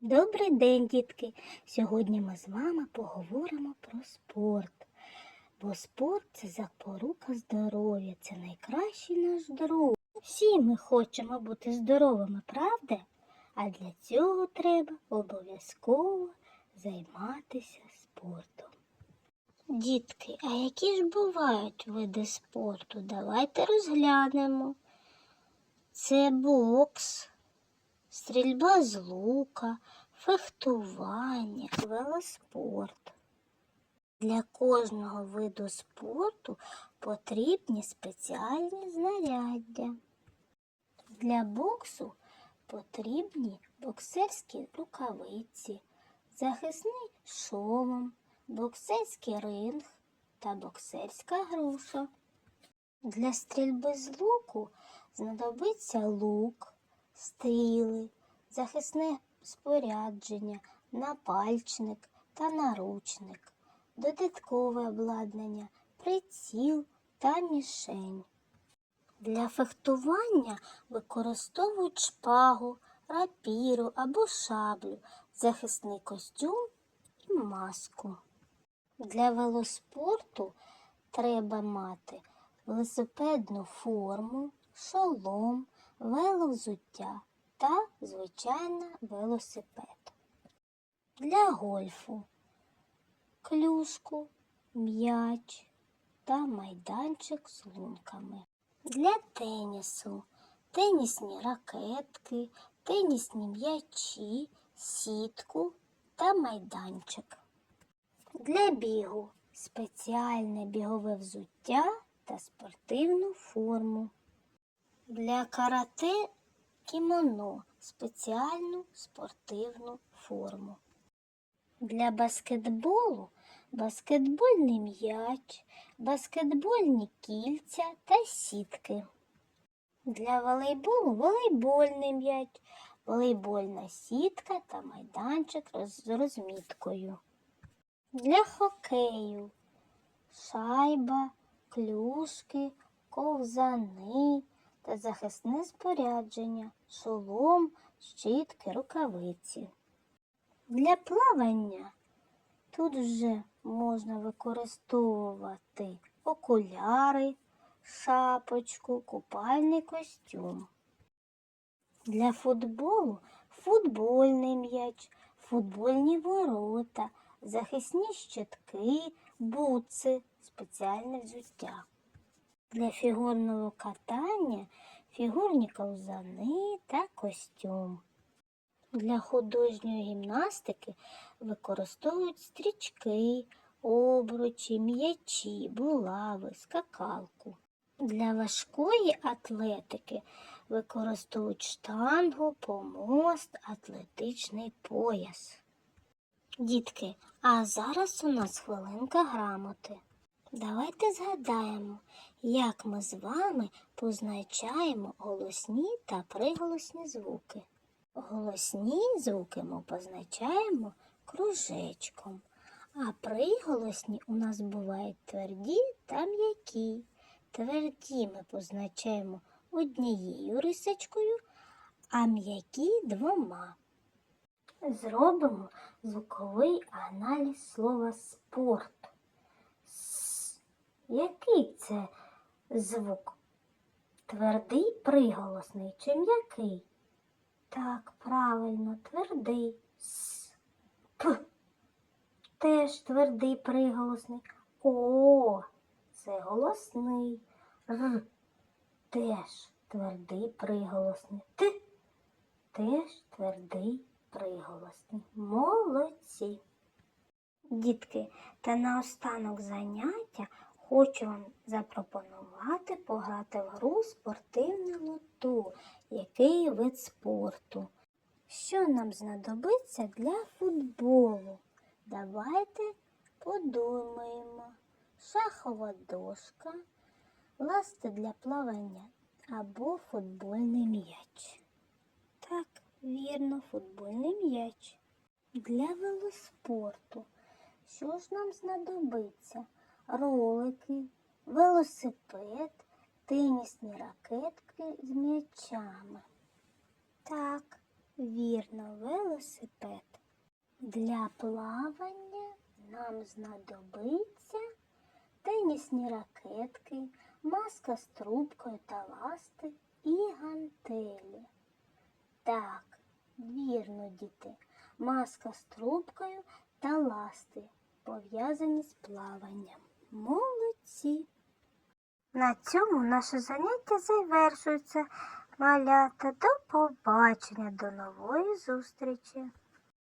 Добрий день, дітки! Сьогодні ми з вами поговоримо про спорт. Бо спорт це запорука здоров'я, це найкращий наш друг. Всі ми хочемо бути здоровими, правда? А для цього треба обов'язково займатися спортом. Дітки, а які ж бувають види спорту? Давайте розглянемо. Це бокс, стрільба з лука, фехтування, велоспорт. Для кожного виду спорту потрібні спеціальні знаряддя. Для боксу потрібні боксерські рукавиці, захисний шолом, боксерський ринг та боксерська груша. Для стрільби з луку знадобиться лук, стріли, захисне спорядження, напальчник та наручник, додаткове обладнання, приціл та мішень. Для фехтування використовують шпагу, рапіру або шаблю, захисний костюм і маску. Для велоспорту треба мати велосипедну форму, шолом, веловзуття та, звичайно, велосипед. Для гольфу клюшку, м'яч та майданчик з лунками. Для тенісу тенісні ракетки, тенісні м'ячі, сітку та майданчик. Для бігу спеціальне бігове взуття та спортивну форму. Для карате кімоно спеціальну спортивну форму. Для баскетболу баскетбольний м'яч, баскетбольні кільця та сітки. Для волейболу волейбольний м'яч, волейбольна сітка та майданчик з розміткою. Для хокею шайба, клюшки, ковзани захисне спорядження, шолом, щітки, рукавиці. Для плавання тут вже можна використовувати окуляри, шапочку, купальний костюм. Для футболу футбольний м'яч, футбольні ворота, захисні щитки, буци, спеціальне взуття. Для фігурного катання фігурні ковзани та костюм. Для художньої гімнастики використовують стрічки, обручі, м'ячі, булави, скакалку. Для важкої атлетики використовують штангу, помост, атлетичний пояс. Дітки, а зараз у нас хвилинка грамоти. Давайте згадаємо, як ми з вами позначаємо голосні та приголосні звуки. Голосні звуки ми позначаємо кружечком, а приголосні у нас бувають тверді та м'які. Тверді ми позначаємо однією рисочкою, а м'які двома. Зробимо звуковий аналіз слова спорт. Який це звук? Твердий приголосний чи м'який? Так, правильно, твердий. С. П. Теж твердий приголосний. О. Це голосний. Р. Теж твердий приголосний. Т. Теж твердий приголосний. Молодці. Дітки, та наостанок заняття хочу вам запропонувати пограти в гру спортивне лото, який вид спорту. Що нам знадобиться для футболу? Давайте подумаємо. Шахова дошка, ласти для плавання або футбольний м'яч. Так, вірно, футбольний м'яч. Для велоспорту. Що ж нам знадобиться? Ролики, велосипед, тенісні ракетки з м'ячами. Так, Вірно, велосипед. Для плавання нам знадобиться тенісні ракетки, маска з трубкою та ласти і гантелі. Так, вірно, діти, маска з трубкою та ласти пов'язані з плаванням. Молодці! На цьому наше заняття завершується. Малята, до побачення, до нової зустрічі!